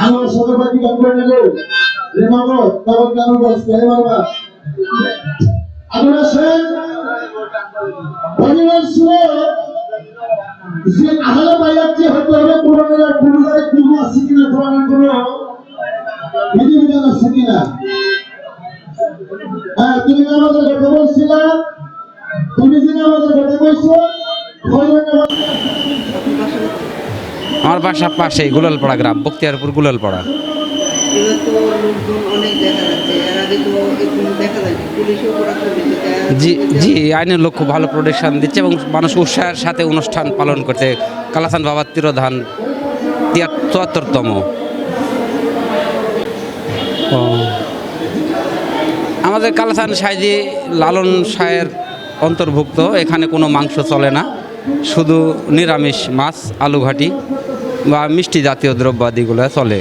আমার সাথে বাকি কাম করে নেবে রে তখন কেন বলছ কে বাবা আপনারা শুনেন পরিবার শুনে যে আহলে বাইয়াত যে হতে হবে কোরআনের আর পূর্বের পূর্ব আছে কিনা কোরআনের কোনো বিধিবিধান আছে কিনা? হ্যাঁ তুমি আমাদের কথা বলছিলা তুমি যে আমাদের কথা বলছো আমার বাসার পাশেই গুলালপাড়া গ্রাম বক্তিয়ারপুর গুলালপাড়া। জি জি আইনের লোক খুব ভালো প্রোটেকশন দিচ্ছে এবং মানুষ উৎসাহের সাথে অনুষ্ঠান পালন করছে। কালাসান বাবার তিরোধান চুয়াত্তরতম। আমাদের কালাসান সাইজি লালন সাহের অন্তর্ভুক্ত এখানে কোনো মাংস চলে না শুধু নিরামিষ মাছ আলু ঘাটি বা মিষ্টি জাতীয় দ্রব্যাদিগুলো চলে।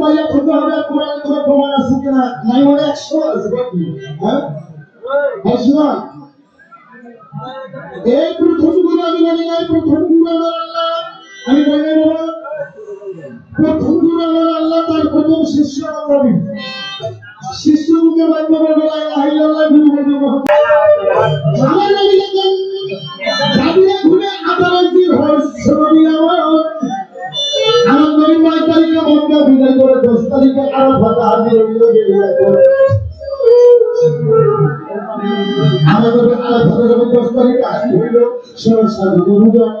মানে হ্যাঁ? গুরু আমি প্রথম আল্লাহ তার প্রথম শিষ্য নবী শিষ্য মুখে বাক্য বলবে লা ইলাহা ইল্লাল্লাহ গুরু বলবে মুহাম্মদ আমার নবী যখন জাবিরে ঘুরে আদালতি হয়েছে নবী আমার। আমার নবী নয় তারিখে মক্কা বিদায় করে দশ তারিখে আরাফাত হাজির হইল বিদায় করে নবী আরাফাতে যখন দশ তারিখে হাজির হইল। সাল গুরুজন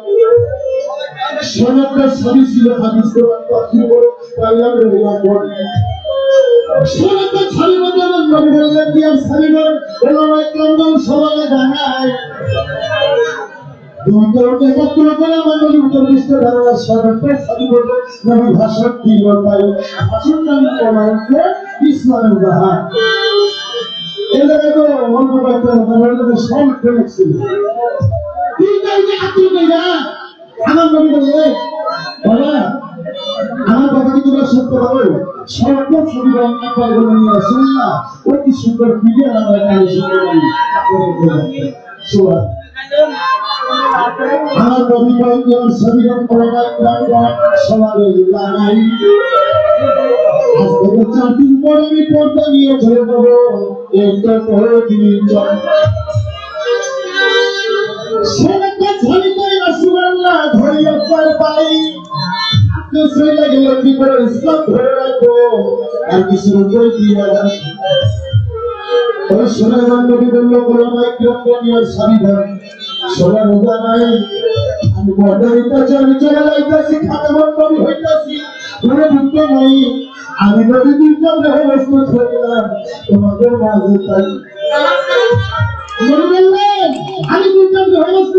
সমগ্র সবই ছিল, হাদিস কোরআন তাফসীর করে পাইলাম রহিলা করে ছবি মধ্যে আমার নবী বললেন কি আর সালিমের এলাম একদম সবাই জানায় আমার নবী উত্তরদিষ্ট ধারণা সর্বত্র সারি করবে নবী ভাষণ দিল তাই ভাষণ নাম কমাইতে ইসলামের জাহান এই জায়গায় তো অন্য কয়েকটা আমার কাছে সব প্রেমিক ছিল তুই কাউকে আত্মীয় না আমার নবী বললে সত্য হবে। সর্ব সুন্দর ভিডিও আমরা এখানে শুনতে পারি। আমার নবী বলেন শরীরের করোনা প্রাণ লাগাই আজ থেকে চার দিন পরে আমি পর্দা নিয়ে চলে যাব। একটা পরে দিন চল সেটাকে ঝরি করে রাসূলুল্লাহ ধরি একবার পাই আপনি সেই লাগে কি করে ইসলাম ধরে রাখো আর কিছু উপরে দিয়ে ওই সোনার নবী বলল কোরআনায় কিরম নিয়ে সারি ধর সোনা রোজা নাই, আমি বড় হইতাছি আমি চলে যাইতাছি খাতামত নবী হইতাছি কোনো দুঃখ নাই, আমি নবী দিনটা বস্তু হইলাম তোমাদের মাঝে তাই নবী বললেন আমি দিনটা বস্তু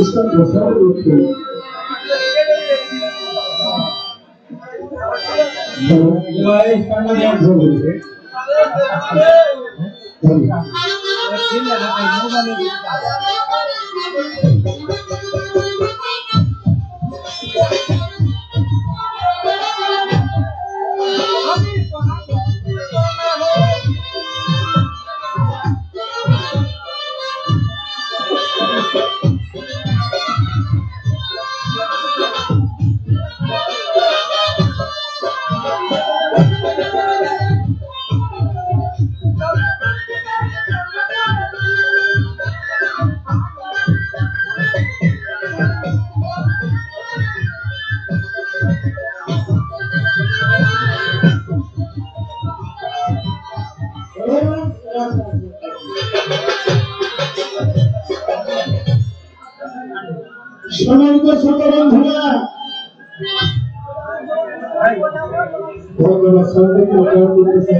ইসলাম প্রচার করতে সম্মানিত ছোট বন্ধুরা ধন্যবাদ সবাইকে অপরাধ করতেছে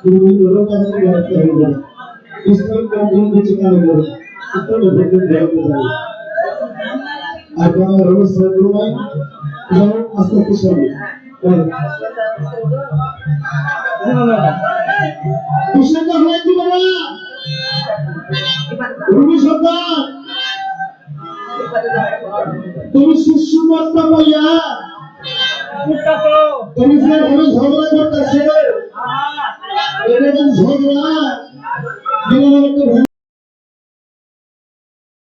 তুমি তুমি শিশু বার্তা পাইয়া তুমি যে ঘরে ঝগড়া করতেছে এটা ঝগড়া